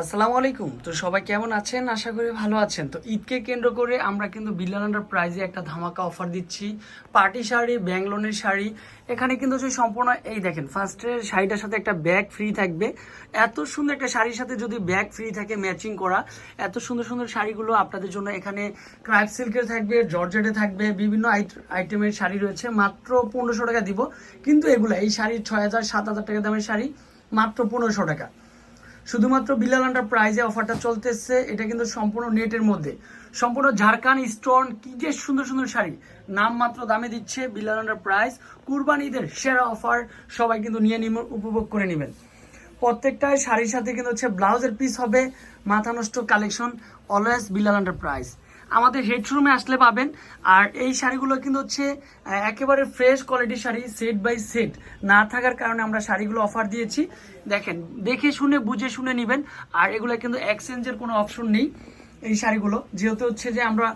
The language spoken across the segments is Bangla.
আসসালামু আলাইকুম। তো সবাই কেমন আছেন? আশা করি ভালো আছেন। তো ঈদকে কেন্দ্র করে আমরা কিন্তু বিল্লালান্ডার প্রাইজে একটা ধামাকা অফার দিচ্ছি। পার্টি শাড়ি ব্যাংলোনের শাড়ি। এখানে কিন্তু হচ্ছে সম্পূর্ণ, এই দেখেন ফার্স্টের শাড়িটার সাথে একটা ব্যাগ ফ্রি থাকবে। এত সুন্দর একটা শাড়ির সাথে যদি ব্যাগ ফ্রি থাকে ম্যাচিং করা, এত সুন্দর সুন্দর শাড়িগুলো আপনাদের জন্য এখানে ক্রাইপ সিল্কের থাকবে জর্জেটে থাকবে, বিভিন্ন আইটেমের শাড়ি রয়েছে। মাত্র পনেরোশো টাকা দিব। কিন্তু এগুলো, এই শাড়ি ছয় হাজার, সাত হাজার টাকা দামের শাড়ি, মাত্র পনেরোশো টাকা। শুধুমাত্র বিলাল প্রাইজে অফারটা চলতেছে, এটা কিন্তু সম্পূর্ণ নেটের মধ্যে। সম্পূর্ণ ঝাড়খান স্টোন কি যে সুন্দর সুন্দর শাড়ি, নাম মাত্র দামে দিচ্ছে বিলাল প্রাইস কুরবানিদের সেরা অফার সবাই কিন্তু নিয়ে নিম, উপভোগ করে নেবেন। প্রত্যেকটাই শাড়ির সাথে কিন্তু হচ্ছে ব্লাউজের পিস হবে, মাথা নষ্ট কালেকশন অলওয়েজ বিলাল প্রাইস আমাদের হেডরুমে আসলে পাবেন। আর এই শাড়িগুলো কিন্তু হচ্ছে একেবারে ফ্রেশ কোয়ালিটির শাড়ি সেট বাই সেট না থাকার কারণে আমরা শাড়িগুলো অফার দিয়েছি। দেখেন, দেখে শুনে, বুঝে শুনে নেবেন। আর এগুলো কিন্তু এক্সচেঞ্জের কোনো অপশন নেই এই শাড়িগুলো। যেহেতু হচ্ছে যে আমরা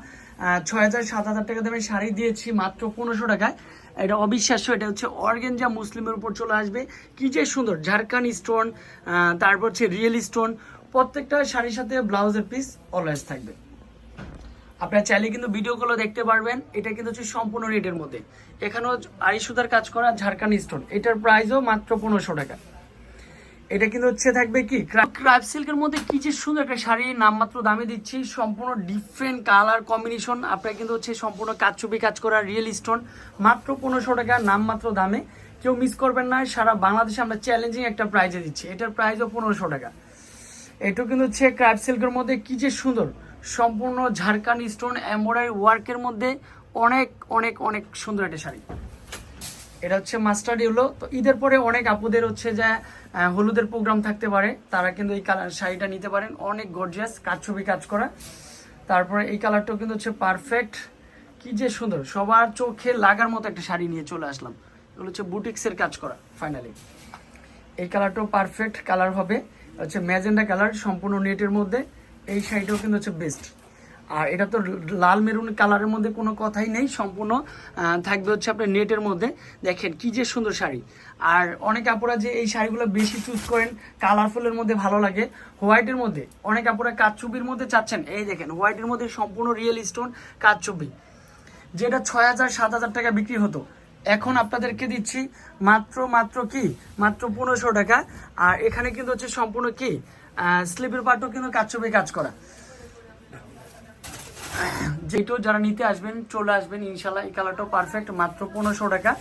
ছয় হাজার, সাত হাজার টাকা দামের শাড়ি দিয়েছি মাত্র পনেরোশো টাকায়। এটা অবিশ্বাস্য, এটা হচ্ছে অর্গেনজা মুসলিমের উপর চলে আসবে। কি যে সুন্দর, ঝাড়খান স্টোন তারপর হচ্ছে রিয়েল স্টোন প্রত্যেকটা শাড়ির সাথে ব্লাউজের পিস অলওয়েজ থাকবে। আপনারা চাইলে কিন্তু ভিডিওগুলো দেখতে পারবেন। এটা কিন্তু হচ্ছে সম্পূর্ণ রেটের মধ্যে। এখানেও আড়াই সুতার কাজ করা ঝাড়খান স্টোন এটার প্রাইসও মাত্র পনেরোশো টাকা। এটা কিন্তু হচ্ছে থাকবে কি? ক্রাইপ সিল্কের মধ্যে কি যে সুন্দর একটা শাড়ি নামমাত্র দামে দিচ্ছি। সম্পূর্ণ ডিফারেন্ট কালার কম্বিনেশন আপনার কিন্তু হচ্ছে সম্পূর্ণ কাজছবি কাজ করা রিয়েল স্টোন মাত্র পনেরোশো টাকা নামমাত্র দামে। কেউ মিস করবেন না। সারা বাংলাদেশে আমরা চ্যালেঞ্জিং একটা প্রাইজে দিচ্ছি। এটার প্রাইসও পনেরোশো টাকা। এটা কিন্তু হচ্ছে ক্রাইপ সিল্কের মধ্যে কি যে সুন্দর। সম্পূর্ণ ঝাড়খান্ড স্টোন এমব্রয়ডারি ওয়ার্কের মধ্যে অনেক অনেক অনেক সুন্দর একটা শাড়ি। এটা হচ্ছে মাস্টার্ড ইউলো। তো ঈদের পরে অনেক আপুদের হচ্ছে যে হলুদের প্রোগ্রাম থাকতে পারে। তারা কিন্তু এই কালার শাড়িটা নিতে পারেন। অনেক গর্জিয়াস কাজ ছবি, কাজ করা। তারপরে এই কালারটাও কিন্তু হচ্ছে পারফেক্ট কি যে সুন্দর। সবার চোখে লাগার মতো একটা শাড়ি নিয়ে চলে আসলাম। এগুলো হচ্ছে বুটিক্সের কাজ করা ফাইনালি এই কালারটাও পারফেক্ট কালার হবে। হচ্ছে ম্যাজেন্ডা কালার সম্পূর্ণ নেটের মধ্যে। এই শাড়িটাও কিন্তু হচ্ছে বেস্ট আর এটা তো লাল মেরুন কালারের মধ্যে কোনো কথাই নেই, সম্পূর্ণ থাকবে হচ্ছে আপনার নেটের মধ্যে। দেখেন কি যে সুন্দর শাড়ি। আর অনেক আপুরা যে এই শাড়িগুলো বেশি চুজ করেন কালারফুলের মধ্যে ভালো লাগে। হোয়াইটের মধ্যে অনেক আপুরা কাচচুপির মধ্যে চাচ্ছেন। এই দেখেন, হোয়াইটের মধ্যে সম্পূর্ণ রিয়েল স্টোন কাচচুপি যেটা ছয় হাজার, সাত হাজার টাকা বিক্রি হতো। এখন আপনাদেরকে দিচ্ছি মাত্র মাত্র কি? মাত্র পনেরোশো টাকা। আর এখানে কিন্তু হচ্ছে সম্পূর্ণ কি? স্লিপের পার্টও কিন্তু কাজ ছবি কাজ করা। যেটাও যারা নিতে আসবেন, চলে আসবেন, ইনশাল্লাহ এই কালারটাও পারফেক্ট মাত্র পনেরোশো টাকা।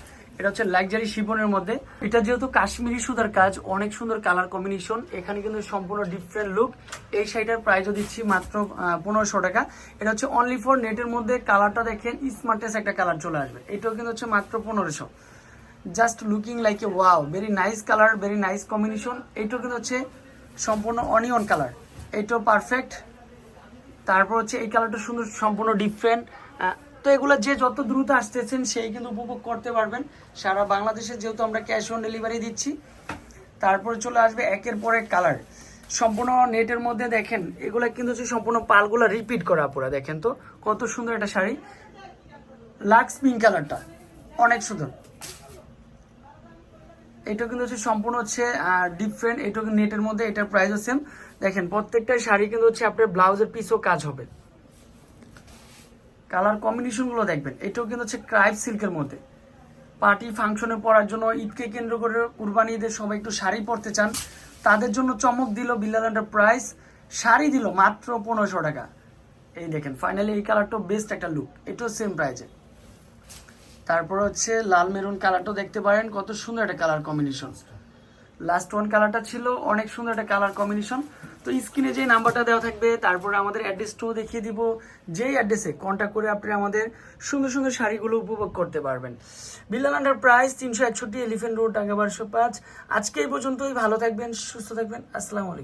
এটা হচ্ছে লাক্সারি শিবনের মধ্যে। এটা যেহেতু কাশ্মীরি সুতার কাজ, অনেক সুন্দর কালার কম্বিনেশন এখানে কিন্তু সম্পূর্ণ ডিফারেন্ট লুক এই শাড়িটার প্রাইসও দিচ্ছি মাত্র পনেরোশো টাকা। এটা হচ্ছে অনলি ফর নেটের মধ্যে কালারটা দেখেন স্মার্টেস্ট একটা কালার চলে আসবে। এটাও কিন্তু হচ্ছে মাত্র পনেরোশো। Just looking like a wow very nice colour very nice combination এইটাও কিন্তু হচ্ছে সম্পূর্ণ অনিয়ন কালার এইটাও পারফেক্ট তারপর হচ্ছে এই কালারটা সুন্দর, সম্পূর্ণ ডিফারেন্ট তো এগুলো যে যত দ্রুত আসতেছেন সেই কিন্তু উপভোগ করতে পারবেন। সারা বাংলাদেশে যেহেতু আমরা ক্যাশ অন ডেলিভারি দিচ্ছি, তারপরে চলে আসবে একের পর এক কালার সম্পূর্ণ নেটের মধ্যে দেখেন, এগুলো কিন্তু হচ্ছে সম্পূর্ণ পালগুলো রিপিট করা পুরো, দেখেন তো, কত সুন্দর একটা শাড়ি। লাক্স পিঙ্ক কালারটা অনেক সুন্দর। এটা কিন্তু হচ্ছে সম্পূর্ণ হচ্ছে ডিফারেন্ট এটা নেটের মধ্যে, এটার প্রাইসও সেম দেখেন, প্রত্যেকটা শাড়ি কিন্তু হচ্ছে আপনার ব্লাউজের পিসও কাজ হবে। কালার কম্বিনেশনগুলো দেখবেন। এটাও কিন্তু হচ্ছে ক্রাইপ সিল্কের মধ্যে। পার্টি ফাংশনে পড়ার জন্য ঈদকে কেন্দ্র করে কুরবানি ঈদের সবাই একটু শাড়ি পরতে চান। তাদের জন্য চমক দিল বিল্লাল প্রাইস শাড়ি দিল মাত্র পনেরোশো টাকা। এই দেখেন ফাইনালি এই কালারটাও বেস্ট একটা লুক এটাও সেম প্রাইজে তারপর হচ্ছে লাল মেরুন কালারটাও দেখতে পারেন, কত সুন্দর একটা কালার কম্বিনেশন লাস্ট ওয়ান কালারটা ছিল, অনেক সুন্দর একটা কালার কম্বিনেশন তো স্ক্রিনে যে নাম্বারটা দেওয়া থাকবে, তারপরে আমাদের অ্যাড্রেসটাও দেখিয়ে দিব। যেই অ্যাড্রেসে কন্ট্যাক্ট করে আপনি আমাদের সুন্দর সুন্দর শাড়িগুলো উপভোগ করতে পারবেন। বিল্লাল আন্ডার প্রাইস তিনশো একষট্টি এলিফেন্ট রোড টাকা বারোশো পাঁচ। আজকে এই পর্যন্তই, ভালো থাকবেন, সুস্থ থাকবেন, আসসালামু আলাইকুম।